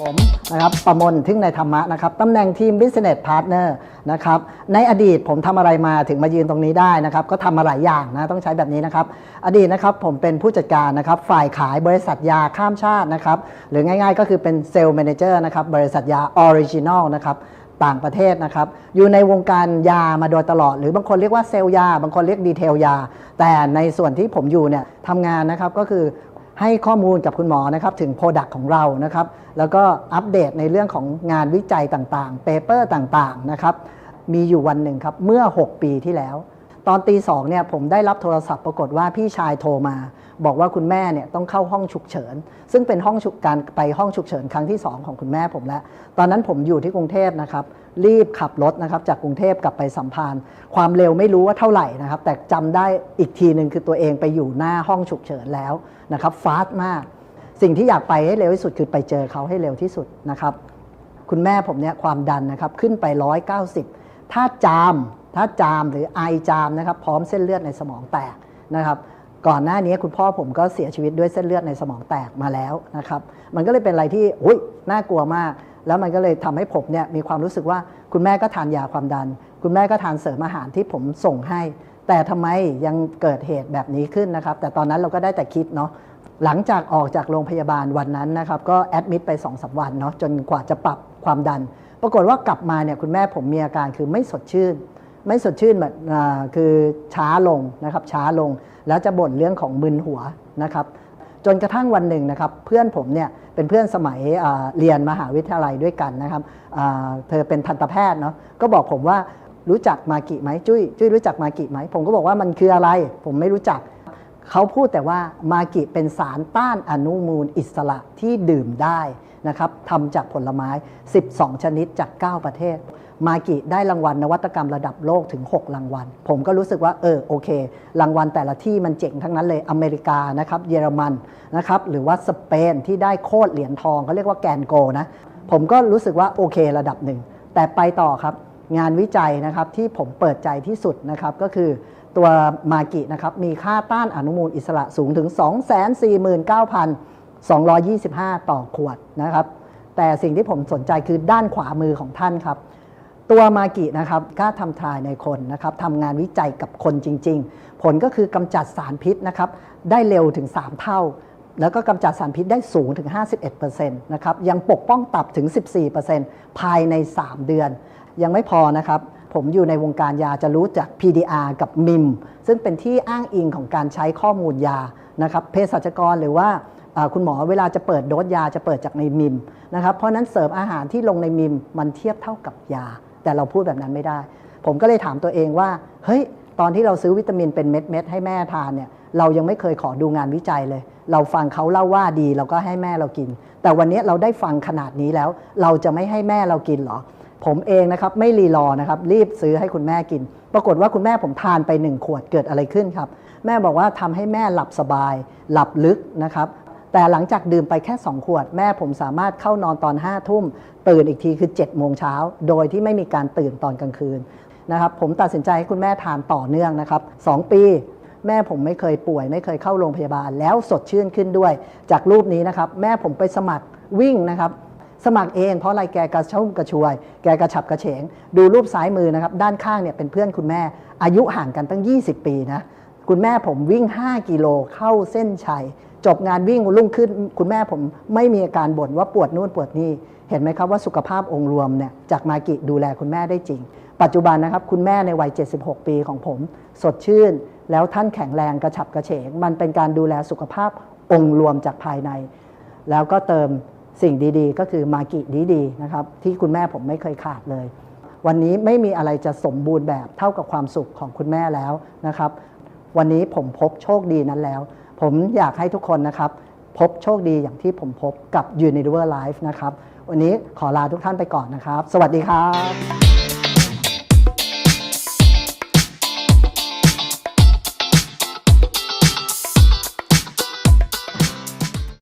ผมนะครับประมลทึ่งในธรรมะนะครับตำแหน่งทีม Business Partner นะครับในอดีตผมทำอะไรมาถึงมายืนตรงนี้ได้นะครับก็ทำมาหลายอย่างนะต้องใช้แบบนี้นะครับอดีตนะครับผมเป็นผู้จัดการนะครับฝ่ายขายบริษัทยาข้ามชาตินะครับหรือง่ายๆ ก็คือเป็นเซลล์แมเนเจอร์นะครับบริษัทยาออริจินอลนะครับต่างประเทศนะครับ อยู่ในวงการยามาโดยตลอด หรือบางคนเรียกว่าเซลล์ยา บางคนเรียกดีเทลยา แต่ในส่วนที่ผมอยู่เนี่ยทำงานนะครับก็คือ ให้ข้อมูลกับคุณหมอนะครับถึง Product ของเรานะครับ แล้วก็อัปเดตในเรื่องของงานวิจัยต่างๆเปเปอร์ต่างๆนะครับ มีอยู่วันหนึ่งครับ เมื่อ 6 ปีที่แล้ว ตอนตีสองเนี่ยผมได้รับโทรศัพท์ปรากฏว่าพี่ชายโทรมา บอกว่าคุณแม่เนี่ยต้องเข้าห้องฉุกเฉิน ซึ่งเป็นห้องฉุกการไปห้องฉุกเฉินครั้งที่ 2 ของคุณแม่ผมแล้ว ตอนนั้นผมอยู่ที่กรุงเทพนะครับ รีบขับรถนะครับจากกรุงเทพกลับไปสัมพันธ์ ความเร็วไม่รู้ว่าเท่าไหร่นะครับ แต่จำได้อีกทีหนึ่งคือตัวเองไปอยู่หน้าห้องฉุกเฉินแล้วนะครับฟาสมาก สิ่งที่อยากไปให้เร็วที่สุดคือไปเจอเขาให้เร็วที่สุดนะครับคุณแม่ผมเนี่ยความดันนะครับขึ้นไป 190 ถ้าจาม ถ้าจามหรือไอจามนะครับพร้อมเส้นเลือดในสมองแตกนะครับ ก่อนหน้านี้คุณพ่อผมก็เสียชีวิตด้วยเส้นเลือดในสมองแตกมาแล้วนะครับ มันก็เลยเป็นอะไรที่อุ้ยน่ากลัวมาก แล้วมันก็เลยทำให้ผมเนี่ยมีความรู้สึกว่าคุณแม่ก็ทานยาความดัน คุณแม่ก็ทานเสริมอาหารที่ผมส่งให้ แต่ทำไมยังเกิดเหตุแบบนี้ขึ้นนะครับ แต่ตอนนั้นเราก็ได้แต่คิดเนาะหลังจากออกจากโรงพยาบาลวันนั้นนะครับก็แอดมิดไป2อสวันเนาะจนกว่าจะปรับความดัน ปรากฏว่ากลับมาเนี่ยคุณแม่ผมมีอาการคือไม่สดชื่น ไม่สดชื่นแบบคือช้าลงนะครับช้าลง แล้วจะบ่นเรื่องของมึนหัวนะครับ จนกระทั่งวันหนึ่งนะครับเพื่อนผมเนี่ยเป็นเพื่อนสมัยเรียนมหาวิทยาลัยด้วยกันนะครับเธอเป็นทันตแพทย์เนาะก็บอกผมว่ารู้จักมากิไหมจุ้ยจุ้ยรู้จักมากิไหมผมก็บอกว่ามันคืออะไร ผมไม่รู้จักเขาพูดแต่ว่ามากิเป็นสารต้านอนุมูลอิสระที่ดื่มได้ นะครับทำจากผลไม้ 12 ชนิดจาก 9 ประเทศ มากิได้รางวัลนวัตกรรมระดับโลกถึง 6 รางวัล ผมก็รู้สึกว่าเออโอเค รางวัลแต่ละที่มันเจ๋งทั้งนั้นเลยอเมริกานะครับเยอรมันนะครับหรือว่าสเปนที่ได้โคดเหรียญทองเขาเรียกว่าแกนโกนะผมก็รู้สึกว่าโอเคระดับหนึ่ง แต่ไปต่อครับงานวิจัยนะครับที่ผมเปิดใจที่สุดนะครับก็คือตัวมากินะครับมีค่าต้านอนุมูลอิสระสูงถึง 249,000 225 ต่อขวดนะครับ แต่สิ่งที่ผมสนใจคือด้านขวามือของท่านครับ ตัวมากินะครับกล้าทำทายในคนนะครับทำงานวิจัยกับคนจริง ๆ ผลก็คือกำจัดสารพิษนะครับได้เร็วถึง 3 เท่า แล้วก็กำจัดสารพิษได้สูงถึง 51%นะครับยังปกป้องตับถึง 14%ภายใน 3 เดือน ยังไม่พอนะครับผมอยู่ในวงการยาจะรู้จัก PDR กับ MIM ซึ่งเป็นที่อ้างอิงของการใช้ข้อมูลยานะครับเภสัชกรหรือว่า คุณหมอเวลาจะเปิดโดสยาจะเปิดจากในมิมนะครับเพราะนั้นเสริมอาหารที่ลงในมิมมันเทียบเท่ากับยา แต่เราพูดแบบนั้นไม่ได้ ผมก็เลยถามตัวเองว่าเฮ้ยตอนที่เราซื้อวิตามินเป็นเม็ดๆให้แม่ทานเนี่ยเรายังไม่เคยขอดูงานวิจัยเลย เราฟังเขาเล่าว่าดีเราก็ให้แม่เรากิน แต่วันนี้เราได้ฟังขนาดนี้แล้ว เราจะไม่ให้แม่เรากินเหรอ ผมเองนะครับไม่รีรอนะครับรีบซื้อให้คุณแม่กิน ปรากฏว่าคุณแม่ผมทานไปหนึ่งขวดเกิดอะไรขึ้นครับ แม่บอกว่าทำให้แม่หลับสบาย หลับลึกนะครับ แต่หลังจากดื่มไปแค่ 2 ขวด แม่ผมสามารถเข้านอนตอน5้าทุ่ม ตื่นอีกทีคือ7จ็ดโมงเช้า โดยที่ไม่มีการตื่นตอนกลางคืนนะครับผมตัดสินใจให้คุณแม่ทานต่อเนื่องนะครับสองปี แม่ผมไม่เคยป่วย ไม่เคยเข้าโรงพยาบาล แล้วสดชื่นขึ้นด้วย จากรูปนี้นะครับ แม่ผมไปสมัครวิ่งนะครับสมัครเองเพราะอะไรแกกระชุ่มกระชวย แกกระฉับกระเฉง ดูรูปซ้ายมือนะครับ ด้านข้างเนี่ยเป็นเพื่อนคุณแม่ อายุห่างกันตั้ง 20 ปีนะ คุณแม่ผมวิ่ง 5 กิโลเข้าเส้นชัย จบงานวิ่งรุ่งขึ้นคุณแม่ผมไม่มีอาการบ่นว่าปวดนู่นปวดนี่เห็นไหมครับว่าสุขภาพองค์รวมเนี่ยจากมากิดูแลคุณแม่ได้จริง ปัจจุบันนะครับคุณแม่ในวัย 76 ปีของผม สดชื่น แล้วท่านแข็งแรงกระฉับกระเฉง มันเป็นการดูแลสุขภาพองค์รวมจากภายใน แล้วก็เติมสิ่งดีๆ ก็คือมากิดีๆนะครับที่คุณแม่ผมไม่เคยขาดเลย วันนี้ไม่มีอะไรจะสมบูรณ์แบบเท่ากับความสุขของคุณแม่แล้วนะครับ วันนี้ผมพบโชคดีนั้นแล้ว ผมอยากให้ทุกคนนะครับ พบโชคดีอย่างที่ผมพบกับ Univer Life นะครับ วันนี้ขอลาทุกท่านไปก่อนนะครับ สวัสดีครับ